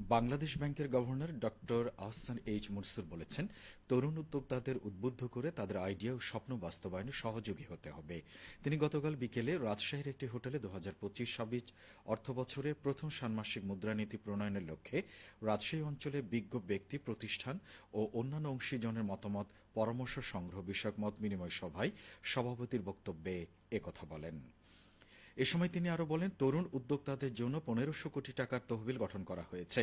বাংলাদেশ ব্যাংকের governor doctor Ahsan H Mansur বলেছেন, তরুণ উদ্যোক্তাদের উদ্বুদ্ধ করে তাদের আইডিয়া ও স্বপ্ন বাস্তবায়নে সহযোগী হতে হবে। তিনি গতকাল বিকেলে রাজশাহীর একটি হোটেলে দু হাজার পঁচিশ ছাব্বিশ অর্থ বছরের প্রথম ষান্মাসিক মুদ্রানীতি প্রণয়নের লক্ষ্যে রাজশাহী অঞ্চলে বিজ্ঞ ব্যক্তি, প্রতিষ্ঠান ও অন্যান্য অংশীজনের মতামত, পরামর্শ সংগ্রহ বিষয়ক মত বিনিময় সভায় সভাপতির বক্তব্যে একথা বলেন। এ সময় তিনি আরও বলেন, তরুণ উদ্যোক্তাদের জন্য পনেরোশো কোটি টাকার তহবিল গঠন করা হয়েছে।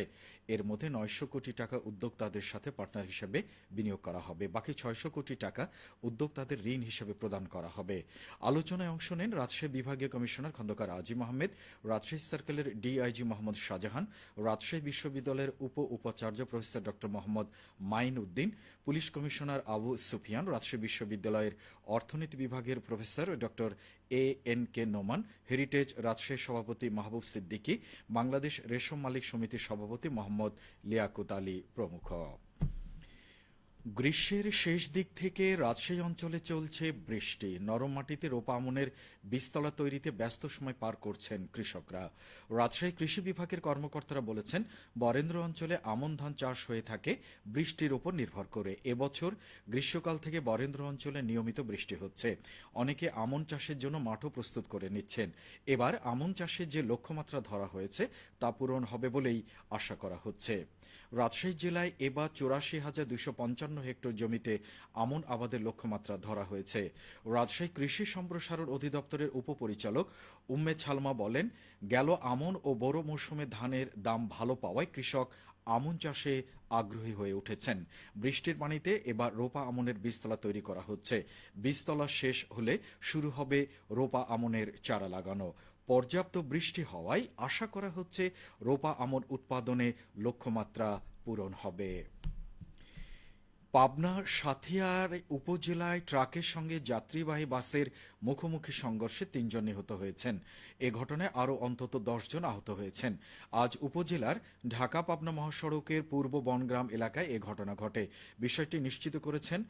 এর মধ্যে নয়শো কোটি টাকা উদ্যোক্তাদের সাথে পার্টনার হিসেবে বিনিয়োগ করা হবে। বাকি ছয়শো কোটি টাকা উদ্যোক্তাদের ঋণ হিসেবে প্রদান করা হবে। আলোচনায় অংশ নেন রাজশাহী বিভাগীয় কমিশনার খন্দকার আজিম আহমেদ রাজশাহী সার্কেলের ডিআইজি মোহাম্মদ শাহজাহান, রাজশাহী বিশ্ববিদ্যালয়ের উপ উপাচার্য প্রফেসর ড মোহাম্মদ মাইন উদ্দিন, পুলিশ কমিশনার আবু সুফিয়ান, রাজশাহী বিশ্ববিদ্যালয়ের অর্থনীতি বিভাগের প্রফেসর ড A N K Noman heritage Rajshahi সভাপতি মাহবুব সিদ্দিকী বাংলাদেশ রেশম মালিক সমিতির সভাপতি মোহাম্মদ লিয়াকুত আলী প্রমুখ। গ্রীষ্মের শেষ দিক থেকে রাজশাহী অঞ্চলে চলছে বৃষ্টি। নরম মাটিতে রোপা আমনের তৈরিতে ব্যস্ত সময় পার করছেন কৃষকরা। রাজশাহী কৃষি বিভাগের কর্মকর্তারা বলেছেন, বরেন্দ্র অঞ্চলে আমন ধান চাষ হয়ে থাকে, বৃষ্টির ওপর নির্ভর করে। এবছর গ্রীষ্মকাল থেকে বরেন্দ্র অঞ্চলে নিয়মিত বৃষ্টি হচ্ছে। অনেকে আমন চাষের জন্য মাঠও প্রস্তুত করে নিচ্ছেন। এবার আমন চাষের যে লক্ষ্যমাত্রা ধরা হয়েছে, তা পূরণ হবে বলেই আশা করা হচ্ছে। রাজশাহী জেলায় এবার চৌরাশি হাজার দুইশো পঞ্চান্ন হেক্টর জমিতে আমন আবাদের লক্ষ্যমাত্রা ধরা হয়েছে। রাজশাহী কৃষি সম্প্রসারণ অধিদপ্তরের উপপরিচালক উম্মে ছালমা বলেন, গেল আমন ও বড় মৌসুমে ধানের দাম ভালো পাওয়ায় কৃষক আমন চাষে আগ্রহী হয়ে উঠেছেন। বৃষ্টির পানিতে এবার রোপা আমনের বীজতলা তৈরি করা হচ্ছে। বীজতলা শেষ হলে শুরু হবে রোপা আমনের চারা লাগানো। পর্যাপ্ত বৃষ্টি হওয়ায় আশা করা হচ্ছে রোপা আমন উৎপাদনে লক্ষ্যমাত্রা পূরণ হবে। পাবনা সাথিয়ার উপজেলায় ট্রাকের সঙ্গে যাত্রীবাহী বাসের মুখোমুখি সংঘর্ষে তিনজন নিহত হয়েছেন। এ ঘটনায় আরও অন্তত জন আহত হয়েছেন। আজ উপজেলার ঢাকা পাবনা মহাসড়কের পূর্ব বনগ্রাম এলাকায় এ ঘটনা ঘটে। বিষয়টি নিশ্চিত করেছেন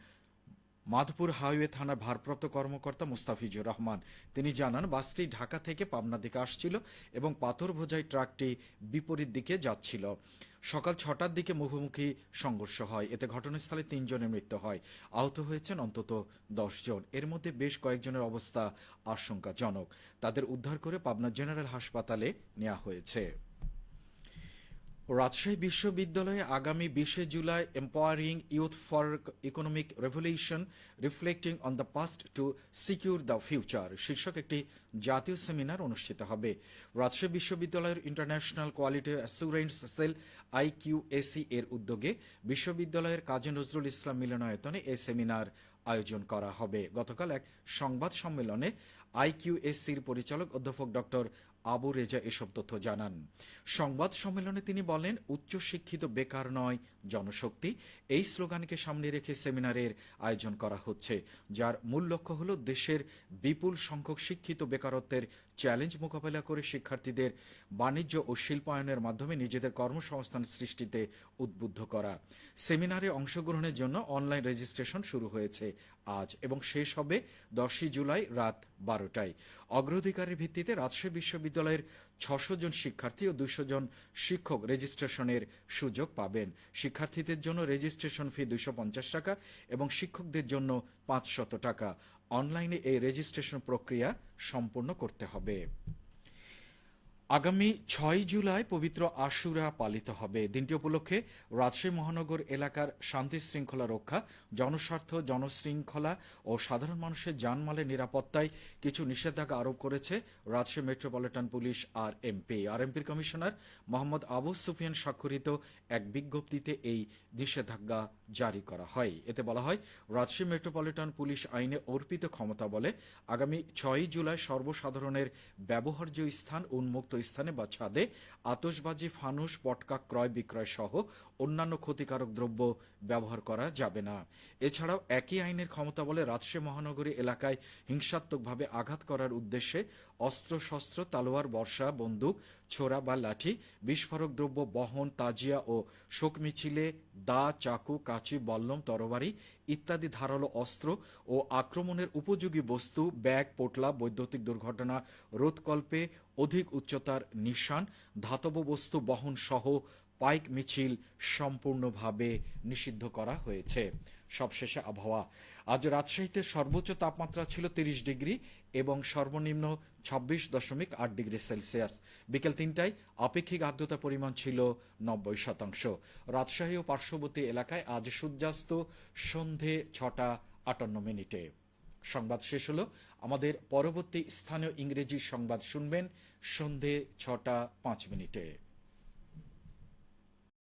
মাধপুর হাইওয়ে থানার ভারপ্রাপ্ত কর্মকর্তা মুস্তাফিজুর রহমান। তিনি জানান, বাসটি ঢাকা থেকে পাবনা দিকে আসছিল এবং পাথর বোঝাই ট্রাকটি বিপরীত দিকে যাচ্ছিল। সকাল ছটার দিকে মুখোমুখি সংঘর্ষ হয়। এতে ঘটনাস্থলে তিনজনের মৃত্যু হয়। আহত হয়েছেন অন্তত জন এর মধ্যে বেশ কয়েকজনের অবস্থা আশঙ্কাজনক। তাদের উদ্ধার করে পাবনা জেনারেল হাসপাতালে নেওয়া হয়েছে। রাজশাহী বিশ্ববিদ্যালয়ে আগামী বিশে July empowering youth for economic revolution reflecting on the past to secure the future শীর্ষক একটি জাতীয় সেমিনার অনুষ্ঠিত হবে। রাজশাহী বিশ্ববিদ্যালয়ের international quality assurance cell IQAC এর উদ্যোগে বিশ্ববিদ্যালয়ের কাজী নজরুল ইসলাম মিলনায়তনে এই সেমিনার আয়োজন করা হবে। গতকাল এক সংবাদ সম্মেলনে আইকিউএসসির পরিচালক অধ্যাপক ডক্টর আবু রেজা এসব তথ্য জানান। সংবাদ সম্মেলনে তিনি বলেন, উচ্চশিক্ষিত বেকার নয়, জনশক্তি। এই স্লোগানকে সামনে রেখে সেমিনারের আয়োজন করা হচ্ছে, যার মূল লক্ষ্য হল দেশের বিপুল সংখ্যক শিক্ষিত বেকারত্বের চ্যালেঞ্জ মোকাবেলা করে শিক্ষার্থীদের বাণিজ্য ও শিল্পায়নের মাধ্যমে নিজেদের কর্মসংস্থান সৃষ্টিতে উদ্বুদ্ধ করা। সেমিনারে অংশগ্রহণের জন্য অনলাইন রেজিস্ট্রেশন শুরু হয়েছে আজ এবং শেষ হবে দশই জুলাই রাত বারোটায়। অগ্রাধিকারের ভিত্তিতে রাজশাহী বিশ্ববিদ্যালয়ের ছশো জন শিক্ষার্থী ও দুশো জন শিক্ষক রেজিস্ট্রেশনের সুযোগ পাবেন। শিক্ষার্থীদের জন্য রেজিস্ট্রেশন ফি দুশো পঞ্চাশ টাকা এবং শিক্ষকদের জন্য পাঁচশত টাকা। অনলাইনে এই রেজিস্ট্রেশন প্রক্রিয়া সম্পন্ন করতে হবে। আগামী ছয় জুলাই পবিত্র আশুরা পালিত হবে। দিনটি উপলক্ষে রাজশাহী মহানগর এলাকার শান্তি শৃঙ্খলা রক্ষা, জনস্বার্থ, জনশৃঙ্খলা ও সাধারণ মানুষের জানমালের নিরাপত্তায় কিছু নিষেধাজ্ঞা আরোপ করেছে Rajshahi metropolitan police R MP R এমপির কমিশনার মোহাম্মদ আবু সুফিয়ান স্বাক্ষরিত এক বিজ্ঞপ্তিতে এই নিষেধাজ্ঞা জারি করা হয়। এতে বলা হয়, রাজশাহী মেট্রোপলিটন পুলিশ আইনে অর্পিত ক্ষমতা বলে আগামী ছয়ই জুলাই সর্বসাধারণের ব্যবহার্য স্থান উন্মুক্ত স্থানে বা ছাদে আতসবাজি ফানুস, পটকা, ক্রয় বিক্রয় সহ অন্যান্য ক্ষতিকারক দ্রব্য ব্যবহার করা যাবে না। এছাড়াও একই আইনের ক্ষমতা বলে রাজশাহী মহানগরী এলাকায় হিংসাত্মকভাবে আঘাত করার উদ্দেশ্যে অস্ত্র শস্ত্র তালোয়ার বর্ষা বন্দুক ছোড়া বা লাঠি, বিস্ফোরক দ্রব্য, বহন, তাজিয়া ও শোক মিছিলে, দা, চাকু, কাঁচি, বল্লম, তরবারি ইত্যাদি ধারালো অস্ত্র ও আক্রমণের উপযোগী বস্তু, ব্যাগ, পোটলা, বৈদ্যুতিক দুর্ঘটনা, রোধকল্পে অধিক উচ্চতার নিশান, ধাতব বস্তু বহন সহ পাইক মিছিল সম্পূর্ণভাবে নিষিদ্ধ করা হয়েছে। সবশেষে আবহাওয়া। আজ রাজশাহীতে সর্বোচ্চ তাপমাত্রা ছিল তিরিশ ডিগ্রি এবং সর্বনিম্ন ছাব্বিশ দশমিক আট ডিগ্রি সেলসিয়াস। বিকেল তিনটায় আপেক্ষিক আর্দ্রতা পরিমাণ ছিল নব্বই শতাংশ। রাজশাহী ও পার্শ্ববর্তী এলাকায় আজ সূর্যাস্ত সন্ধে ছটা আটান্ন মিনিটে। সংবাদ শেষ হলো। আমাদের পরবর্তী স্থানীয় ইংরেজি সংবাদ শুনবেন সন্ধে ছটা পাঁচ মিনিটে।